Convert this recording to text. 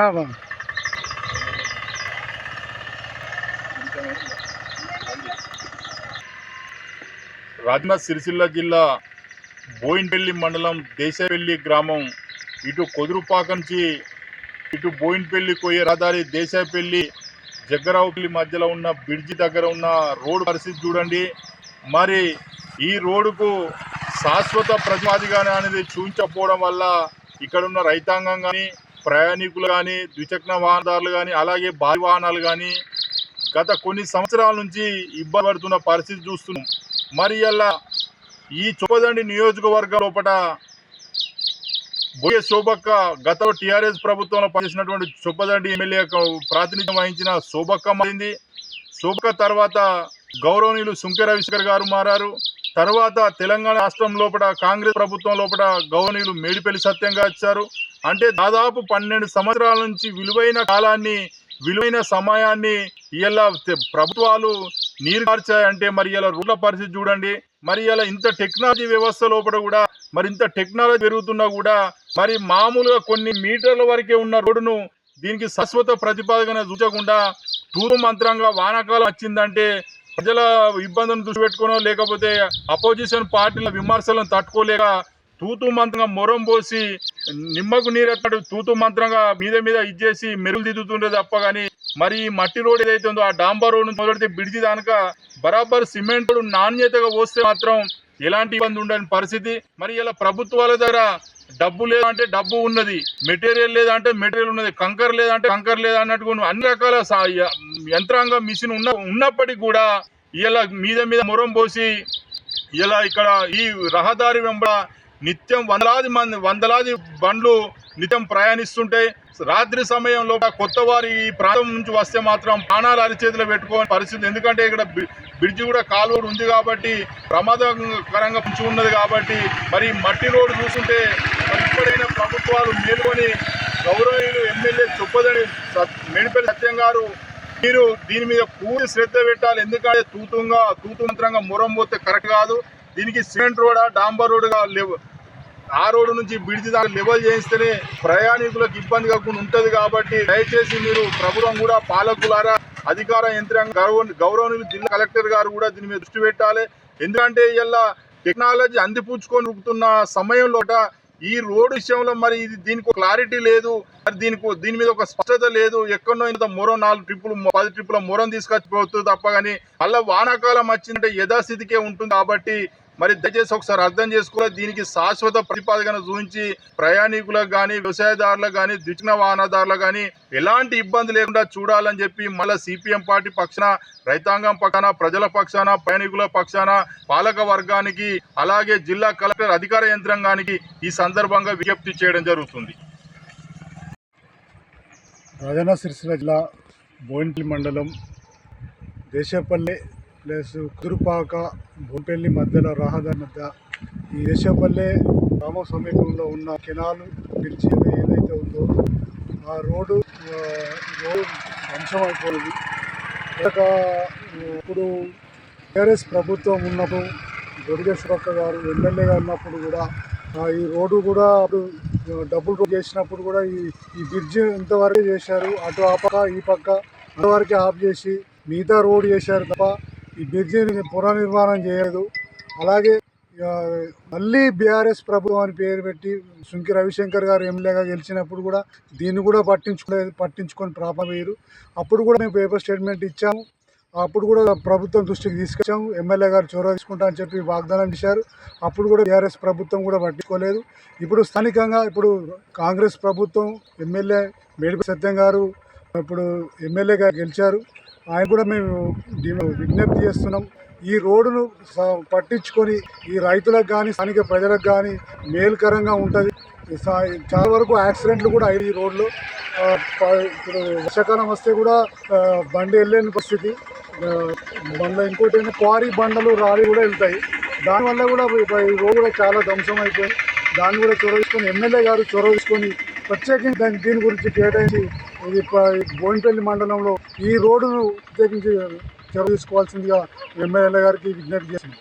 బాబు రాజన్న సిరిసిల్ల జిల్లా బోయిన్పల్లి మండలం దేశపల్లి గ్రామం. ఇటు కొదురుపాక నుంచి ఇటు బోయిన్పల్లి పోయే రహదారి దేశాపెల్లి జగ్గరావుపల్లి మధ్యలో ఉన్న బ్రిడ్జి దగ్గర ఉన్న రోడ్డు పరిస్థితి చూడండి. మరి ఈ రోడ్డుకు శాశ్వత ప్రతిపాదిగానే అనేది చూపించకపోవడం వల్ల ఇక్కడున్న రైతాంగం కానీ ప్రయాణికులు కానీ ద్విచక్ర వాహనదారులు కానీ అలాగే భారీ వాహనాలు కానీ గత కొన్ని సంవత్సరాల నుంచి ఇబ్బంది పడుతున్న పరిస్థితి చూస్తున్నాం. మరి అలా ఈ చొప్పదండి నియోజకవర్గం లోపల బోయే శోభక్క గతంలో టీఆర్ఎస్ ప్రభుత్వంలో పనిచేసినటువంటి చొప్పదండి ఎమ్మెల్యే ప్రాతినిధ్యం వహించిన శోభక్క మారింది. శోభక్క తర్వాత గౌరవనీయులు సుంకె రవిశంకర్ గారు మారారు. తర్వాత తెలంగాణ రాష్ట్రం లోపల కాంగ్రెస్ ప్రభుత్వం లోపల గవర్నీలు మేడిపల్లి సత్యంగా వచ్చారు అంటే దాదాపు పన్నెండు సంవత్సరాల నుంచి విలువైన కాలాన్ని విలువైన సమయాన్ని ఇలా ప్రభుత్వాలు నీరు కార్చాయంటే మరి ఇలా రోడ్ల పరిస్థితి చూడండి. మరి ఇలా ఇంత టెక్నాలజీ వ్యవస్థ లోపల కూడా మరి ఇంత టెక్నాలజీ పెరుగుతున్నా కూడా మరి మామూలుగా కొన్ని మీటర్ల వరకే ఉన్న రోడ్డును దీనికి శాశ్వత ప్రతిపాదన చూచకుండా తూరు మంత్రంగా వానాకాలం వచ్చిందంటే ప్రజల ఇబ్బందులను దృష్టి పెట్టుకునో లేకపోతే అపోజిషన్ పార్టీల విమర్శలను తట్టుకోలేక తూతు మంత్రంగా మొరం పోసి నిమ్మకు నీరెత్తాడు తూతు మంత్రంగా మీద మీద ఇచ్చేసి మెరుగులు దిద్దుతుండే తప్ప కానీ మరి మట్టి రోడ్ ఏదైతే ఉందో ఆ డాంబర్ రోడ్ నుంచి మొదలెడితే బిడిచి దానక బరాబర్ సిమెంట్ నాణ్యతగా పోస్తే మాత్రం ఎలాంటి ఇబ్బంది ఉండని పరిస్థితి. మరి ఇలా ప్రభుత్వాల దగ్గర డబ్బు లేదంటే డబ్బు ఉన్నది మెటీరియల్ లేదంటే మెటీరియల్ ఉన్నది కంకర్ లేదంటే కంకర్ లేదా అన్ని రకాల యంత్రాంగం మిషన్ ఉన్న ఉన్నప్పటికీ కూడా ఇలా మీద మీద మొరం పోసి ఇలా ఇక్కడ ఈ రహదారి వెంబడ నిత్యం వందలాది మంది వందలాది బండ్లు నిత్యం ప్రయాణిస్తుంటే రాత్రి సమయంలో కొత్త వారి ఈ ప్రాంతం నుంచి వస్తే మాత్రం ప్రాణాలు అరిచేతిలో పెట్టుకోని పరిస్థితి. ఎందుకంటే ఇక్కడ బ్రిడ్జి కూడా కాలువడు ఉంది కాబట్టి ప్రమాదకరంగా ఉంచి ఉన్నది కాబట్టి మరి మట్టి రోడ్డు చూస్తుంటే మరి ఇప్పుడైనా ప్రభుత్వాలు మేలుకొని గౌరవీయులు ఎమ్మెల్యే చొప్పదని మేడిపల్లి సత్యం గారు మీరు దీని మీద పూర్తి శ్రద్ధ పెట్టాలి. ఎందుకంటే తూతుంగా తూతుమంత్రంగా మురం పోతే కరెక్ట్ కాదు. దీనికి సిమెంట్ రోడా డాంబర్ రోడ్డుగా లేవు. ఆ రోడ్డు నుంచి బిడిచి దాకా లెవెల్ చేయిస్తేనే ప్రయాణికులకు ఇబ్బంది కాకుండా ఉంటుంది కాబట్టి దయచేసి మీరు ప్రభుత్వం కూడా పాలకులారా అధికార యంత్రాంగం గౌరవ గౌరవనీయులు జిల్లా కలెక్టర్ గారు కూడా దీని మీద దృష్టి పెట్టాలి. ఎందుకంటే ఇలా టెక్నాలజీ అందిపుచ్చుకొని ఉరుకుతున్న సమయంలో ఈ రోడ్డు విషయంలో మరి ఇది దీనికి క్లారిటీ లేదు. మరి దీనికి దీని మీద ఒక స్పష్టత లేదు. ఎక్కడో ఇంత మొరం నాలుగు ట్రిప్పులు పది ట్రిప్పుల మొరం తీసుకొచ్చిపోతుంది తప్ప కానీ మళ్ళీ వానాకాలం వచ్చిందంటే యథాస్థితికే ఉంటుంది కాబట్టి మరి దయచేసి ఒకసారి అర్థం చేసుకోవాలి. దీనికి శాశ్వత ప్రతిపాదన చూపించి ప్రయాణికులకు కానీ వ్యవసాయదారులకు కానీ ద్విచక్ర వాహనదారులకు కానీ ఎలాంటి ఇబ్బంది లేకుండా చూడాలని చెప్పి మళ్ళీ సిపిఎం పార్టీ పక్షాన రైతాంగం పక్షాన ప్రజల పక్షాన ప్రయాణికుల పక్షాన పాలక వర్గానికి అలాగే జిల్లా కలెక్టర్ అధికార యంత్రాంగానికి ఈ సందర్భంగా విజ్ఞప్తి చేయడం జరుగుతుంది. రాజన్న సిరిసిల్ల జిల్లా బోయినపల్లి మండలం దేశపల్లి ప్లస్ కుదురుపాక బోంపల్లి మధ్యలో రహదారి మధ్య ఈ దేశపల్లె గ్రామ సమీపంలో ఉన్న కెనాలు బ్రిడ్జ్ ఏదైతే ఉందో ఆ రోడ్డు రోడ్డు ధ్వంసం అయిపోయింది. ఇప్పుడు టీఆర్ఎస్ ప్రభుత్వం ఉన్నప్పుడు దుర్గేశ్వరక్క గారు ఎమ్మెల్యేగా ఉన్నప్పుడు కూడా ఈ రోడ్డు కూడా అప్పుడు డబుల్ రోడ్ చేసినప్పుడు కూడా ఈ ఈ బ్రిడ్జ్ ఇంతవరకు చేశారు. అటు ఆ పక్క ఈ పక్క అంతవరకు ఆఫ్ చేసి మిగతా రోడ్ చేశారు తప్ప ఈ బ్రిడ్జిని పునర్నిర్మాణం చేయలేదు. అలాగే మళ్ళీ బీఆర్ఎస్ ప్రభుత్వం అని పేరు పెట్టి సుంకి రవిశంకర్ గారు ఎమ్మెల్యేగా గెలిచినప్పుడు కూడా దీన్ని కూడా పట్టించుకోలేదు పట్టించుకొని ప్రాపమయ్యారు వేయరు అప్పుడు కూడా మేము పేపర్ స్టేట్మెంట్ ఇచ్చాము. అప్పుడు కూడా ప్రభుత్వం దృష్టికి తీసుకొచ్చాము. ఎమ్మెల్యే గారు చొరవ తీసుకుంటా అని చెప్పి వాగ్దానం చేశారు. అప్పుడు కూడా బీఆర్ఎస్ ప్రభుత్వం కూడా పట్టించుకోలేదు. ఇప్పుడు స్థానికంగా ఇప్పుడు కాంగ్రెస్ ప్రభుత్వం ఎమ్మెల్యే మేడిపల్లి సత్యం గారు ఇప్పుడు ఎమ్మెల్యేగా గెలిచారు. ఆయన కూడా మేము విజ్ఞప్తి చేస్తున్నాం. ఈ రోడ్డును స- పట్టించుకొని ఈ రైతులకు కానీ స్థానిక ప్రజలకు కానీ మేలుకరంగా ఉంటుంది. చాలా వరకు యాక్సిడెంట్లు కూడా అయ్యాయి ఈ రోడ్లో ఇప్పుడు వర్షాకాలం వస్తే కూడా బండి వెళ్ళలేని పరిస్థితి. ఆ, బండ్ల ఇంకోటి ఏంటంటే క్వారీ బండలు రాలి కూడా వెళ్తాయి. దానివల్ల కూడా ఈ- రోడ్డు కూడా చాలా ధ్వంసం అయిపోయింది. దాన్ని కూడా చొరవ తీసుకొని ఎమ్మెల్యే గారు చొరవ తీసుకొని ప్రత్యేకించి దాని దీని గురించి కేటాయించి ఇది బోయినపల్లి మండలంలో ఈ రోడ్డును ప్రత్యేకించి చొరవ తీసుకోవాల్సిందిగా ఎమ్మెల్యే గారికి విజ్ఞప్తి చేసింది.